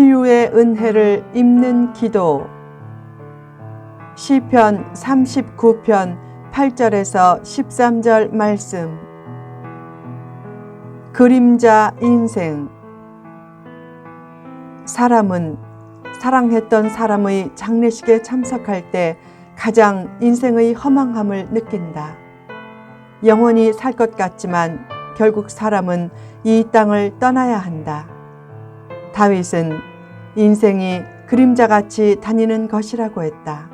치유의 은혜를 입는 기도 시편 39편 8절에서 13절 말씀 그림자 인생 사람은 사랑했던 사람의 장례식에 참석할 때 가장 인생의 허망함을 느낀다. 영원히 살 것 같지만 결국 사람은 이 땅을 떠나야 한다. 다윗은 인생이 그림자같이 다니는 것이라고 했다.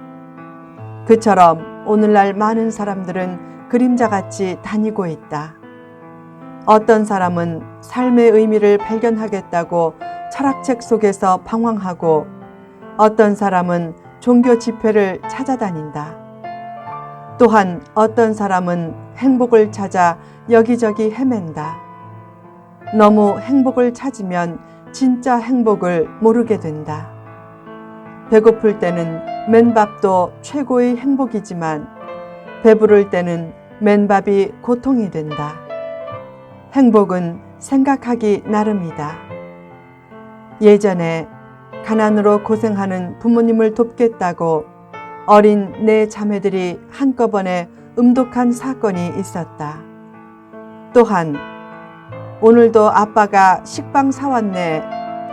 그처럼 오늘날 많은 사람들은 그림자같이 다니고 있다. 어떤 사람은 삶의 의미를 발견하겠다고 철학책 속에서 방황하고 어떤 사람은 종교 집회를 찾아다닌다. 또한 어떤 사람은 행복을 찾아 여기저기 헤맨다. 너무 행복을 찾으면 진짜 행복을 모르게 된다. 배고플 때는 맨밥도 최고의 행복이지만 배부를 때는 맨밥이 고통이 된다. 행복은 생각하기 나름이다. 예전에 가난으로 고생하는 부모님을 돕겠다고 어린 내 자매들이 한꺼번에 음독한 사건이 있었다. 또한 오늘도 아빠가 식빵 사왔네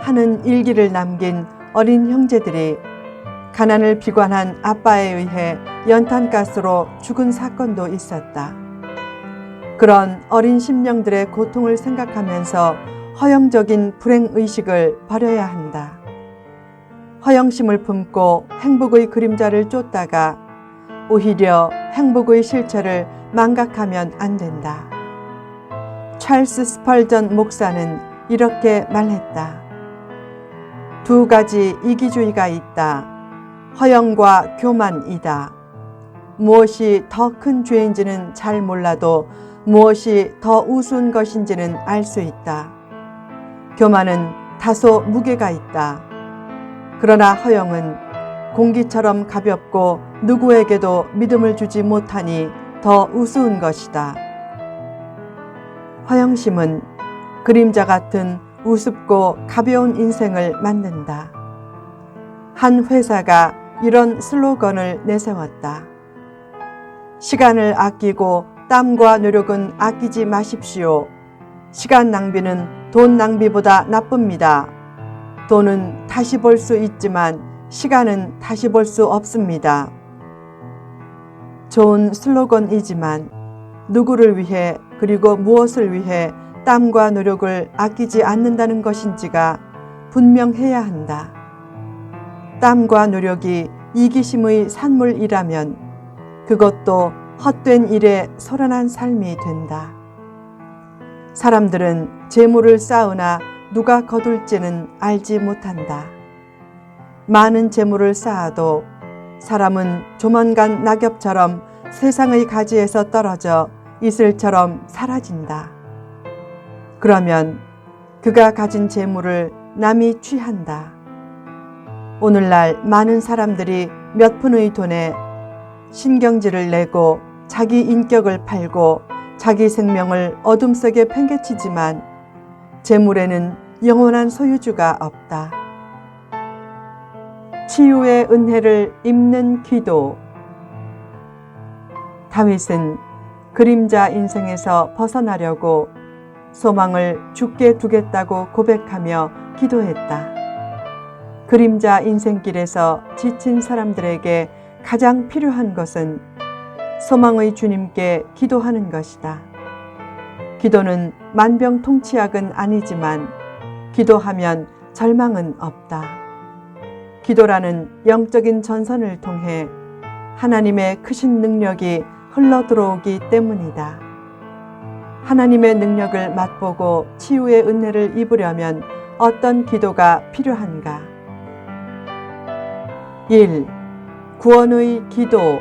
하는 일기를 남긴 어린 형제들이 가난을 비관한 아빠에 의해 연탄가스로 죽은 사건도 있었다. 그런 어린 심령들의 고통을 생각하면서 허영적인 불행의식을 버려야 한다. 허영심을 품고 행복의 그림자를 쫓다가 오히려 행복의 실체를 망각하면 안 된다. 찰스 스펄전 목사는 이렇게 말했다. 두 가지 이기주의가 있다. 허영과 교만이다. 무엇이 더 큰 죄인지는 잘 몰라도 무엇이 더 우스운 것인지는 알 수 있다. 교만은 다소 무게가 있다. 그러나 허영은 공기처럼 가볍고 누구에게도 믿음을 주지 못하니 더 우스운 것이다. 허영심은 그림자 같은 우습고 가벼운 인생을 만든다. 한 회사가 이런 슬로건을 내세웠다. 시간을 아끼고 땀과 노력은 아끼지 마십시오. 시간 낭비는 돈 낭비보다 나쁩니다. 돈은 다시 벌 수 있지만 시간은 다시 벌 수 없습니다. 좋은 슬로건이지만 누구를 위해 그리고 무엇을 위해 땀과 노력을 아끼지 않는다는 것인지가 분명해야 한다. 땀과 노력이 이기심의 산물이라면 그것도 헛된 일에 소란한 삶이 된다. 사람들은 재물을 쌓으나 누가 거둘지는 알지 못한다. 많은 재물을 쌓아도 사람은 조만간 낙엽처럼 세상의 가지에서 떨어져 이슬처럼 사라진다. 그러면 그가 가진 재물을 남이 취한다. 오늘날 많은 사람들이 몇 푼의 돈에 신경질을 내고 자기 인격을 팔고 자기 생명을 어둠 속에 팽개치지만 재물에는 영원한 소유주가 없다. 치유의 은혜를 입는 기도. 다윗은 그림자 인생에서 벗어나려고 소망을 죽게 두겠다고 고백하며 기도했다. 그림자 인생길에서 지친 사람들에게 가장 필요한 것은 소망의 주님께 기도하는 것이다. 기도는 만병통치약은 아니지만 기도하면 절망은 없다. 기도라는 영적인 전선을 통해 하나님의 크신 능력이 흘러 들어오기 때문이다. 하나님의 능력을 맛보고 치유의 은혜를 입으려면 어떤 기도가 필요한가? 1. 구원의 기도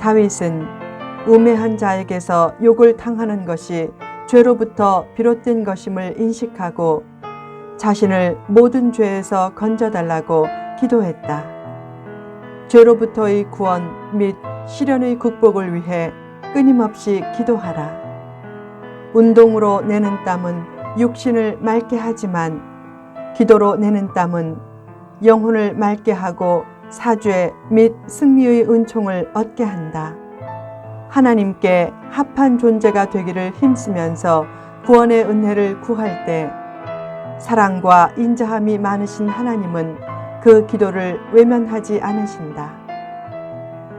다윗은 우매한 자에게서 욕을 당하는 것이 죄로부터 비롯된 것임을 인식하고 자신을 모든 죄에서 건져달라고 기도했다. 죄로부터의 구원 및 시련의 극복을 위해 끊임없이 기도하라. 운동으로 내는 땀은 육신을 맑게 하지만 기도로 내는 땀은 영혼을 맑게 하고 사죄 및 승리의 은총을 얻게 한다. 하나님께 합한 존재가 되기를 힘쓰면서 구원의 은혜를 구할 때 사랑과 인자함이 많으신 하나님은 그 기도를 외면하지 않으신다.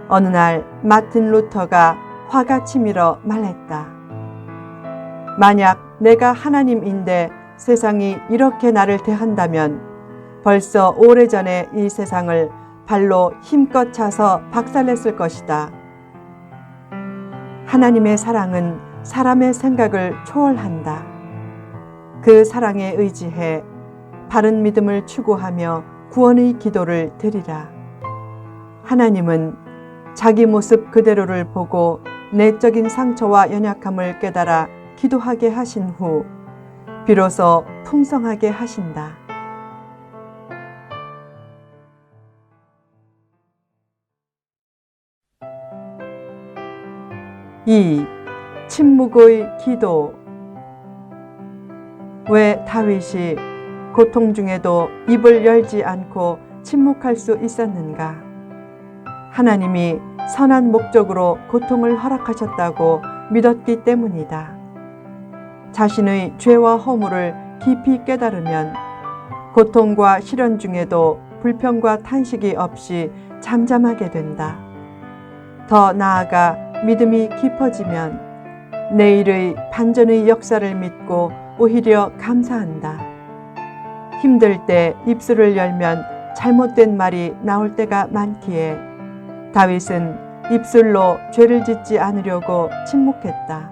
어느 날 마틴 루터가 화가 치밀어 말했다. 만약 내가 하나님인데 세상이 이렇게 나를 대한다면 벌써 오래전에 이 세상을 발로 힘껏 차서 박살냈을 것이다. 하나님의 사랑은 사람의 생각을 초월한다. 그 사랑에 의지해 바른 믿음을 추구하며 구원의 기도를 드리라. 하나님은 자기 모습 그대로를 보고 내적인 상처와 연약함을 깨달아 기도하게 하신 후 비로소 풍성하게 하신다. 이 침묵의 기도 왜 다윗이 고통 중에도 입을 열지 않고 침묵할 수 있었는가? 하나님이 선한 목적으로 고통을 허락하셨다고 믿었기 때문이다. 자신의 죄와 허물을 깊이 깨달으면 고통과 시련 중에도 불평과 탄식이 없이 잠잠하게 된다. 더 나아가 믿음이 깊어지면 내일의 반전의 역사를 믿고 오히려 감사한다. 힘들 때 입술을 열면 잘못된 말이 나올 때가 많기에 다윗은 입술로 죄를 짓지 않으려고 침묵했다.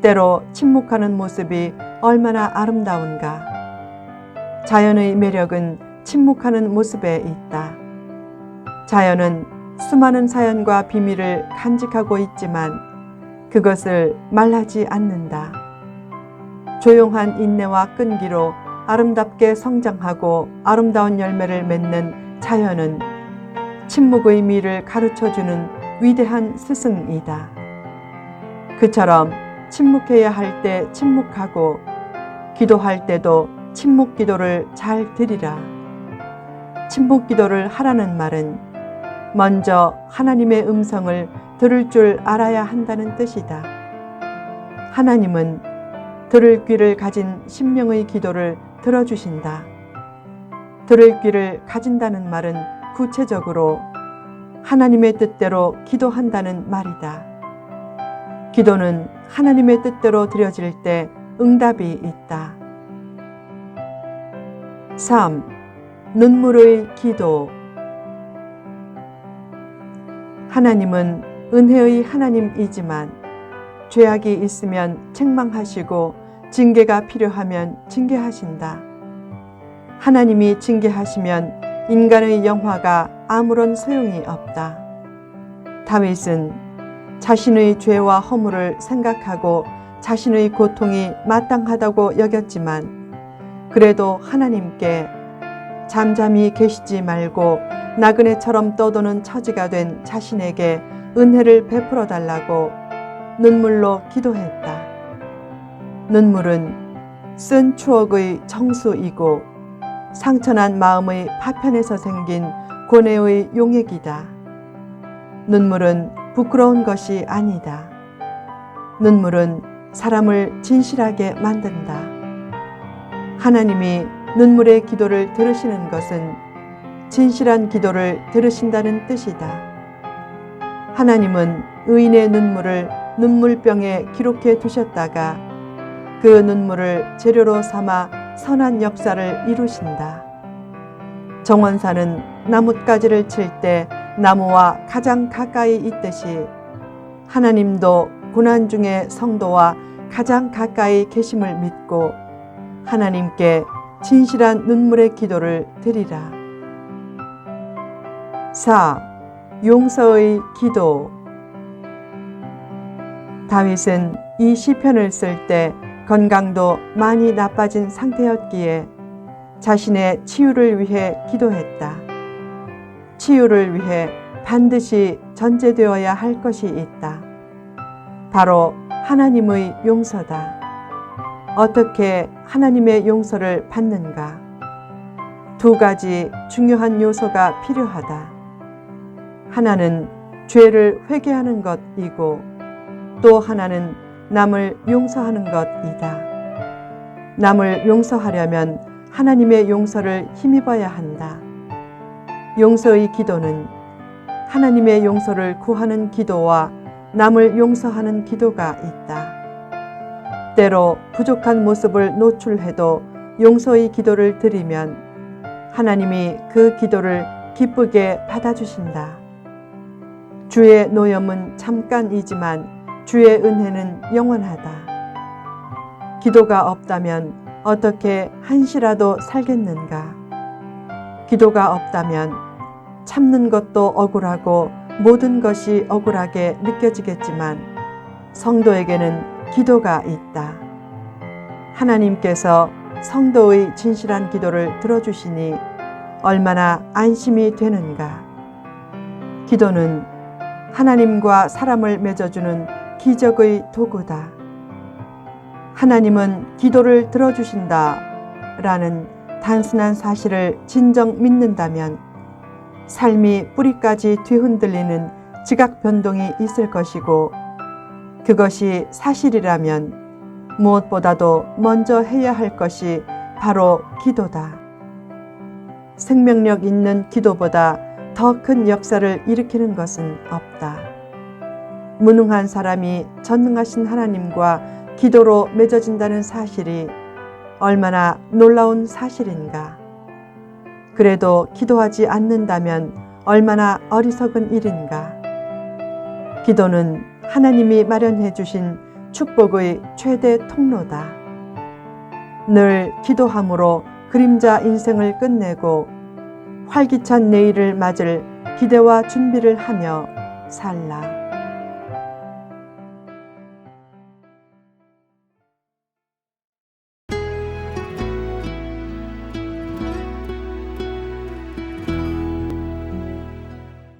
때로 침묵하는 모습이 얼마나 아름다운가. 자연의 매력은 침묵하는 모습에 있다. 자연은 수많은 사연과 비밀을 간직하고 있지만 그것을 말하지 않는다. 조용한 인내와 끈기로 아름답게 성장하고 아름다운 열매를 맺는 자연은 침묵의 미를 가르쳐 주는 위대한 스승이다. 그처럼 침묵해야 할 때 침묵하고 기도할 때도 침묵 기도를 잘 드리라. 침묵 기도를 하라는 말은 먼저 하나님의 음성을 들을 줄 알아야 한다는 뜻이다. 하나님은 들을 귀를 가진 심령의 기도를 들어주신다. 들을 귀를 가진다는 말은 구체적으로 하나님의 뜻대로 기도한다는 말이다. 기도는 하나님의 뜻대로 드려질 때 응답이 있다. 3. 눈물의 기도 하나님은 은혜의 하나님이지만 죄악이 있으면 책망하시고 징계가 필요하면 징계하신다. 하나님이 징계하시면 인간의 영화가 아무런 소용이 없다. 다윗은 자신의 죄와 허물을 생각하고 자신의 고통이 마땅하다고 여겼지만 그래도 하나님께 잠잠히 계시지 말고 나그네처럼 떠도는 처지가 된 자신에게 은혜를 베풀어 달라고 눈물로 기도했다. 눈물은 쓴 추억의 정수이고 상처난 마음의 파편에서 생긴 고뇌의 용액이다. 눈물은 부끄러운 것이 아니다. 눈물은 사람을 진실하게 만든다. 하나님이 눈물의 기도를 들으시는 것은 진실한 기도를 들으신다는 뜻이다. 하나님은 의인의 눈물을 눈물병에 기록해 두셨다가 그 눈물을 재료로 삼아 선한 역사를 이루신다. 정원사는 나뭇가지를 칠 때 나무와 가장 가까이 있듯이 하나님도 고난 중에 성도와 가장 가까이 계심을 믿고 하나님께 진실한 눈물의 기도를 드리라. 4. 용서의 기도 다윗은 이 시편을 쓸때 건강도 많이 나빠진 상태였기에 자신의 치유를 위해 기도했다. 치유를 위해 반드시 전제되어야 할 것이 있다. 바로 하나님의 용서다. 어떻게 하나님의 용서를 받는가? 두 가지 중요한 요소가 필요하다. 하나는 죄를 회개하는 것이고 또 하나는 남을 용서하는 것이다. 남을 용서하려면 하나님의 용서를 힘입어야 한다. 용서의 기도는 하나님의 용서를 구하는 기도와 남을 용서하는 기도가 있다. 때로 부족한 모습을 노출해도 용서의 기도를 드리면 하나님이 그 기도를 기쁘게 받아주신다. 주의 노염은 잠깐이지만 주의 은혜는 영원하다. 기도가 없다면 어떻게 한시라도 살겠는가? 기도가 없다면 참는 것도 억울하고 모든 것이 억울하게 느껴지겠지만 성도에게는 기도가 있다. 하나님께서 성도의 진실한 기도를 들어주시니 얼마나 안심이 되는가. 기도는 하나님과 사람을 맺어주는 기적의 도구다. 하나님은 기도를 들어주신다 라는 단순한 사실을 진정 믿는다면 삶이 뿌리까지 뒤흔들리는 지각 변동이 있을 것이고 그것이 사실이라면 무엇보다도 먼저 해야 할 것이 바로 기도다. 생명력 있는 기도보다 더 큰 역사를 일으키는 것은 없다. 무능한 사람이 전능하신 하나님과 기도로 맺어진다는 사실이 얼마나 놀라운 사실인가. 그래도 기도하지 않는다면 얼마나 어리석은 일인가. 기도는 하나님이 마련해 주신 축복의 최대 통로다. 늘 기도함으로 그림자 인생을 끝내고 활기찬 내일을 맞을 기대와 준비를 하며 살라.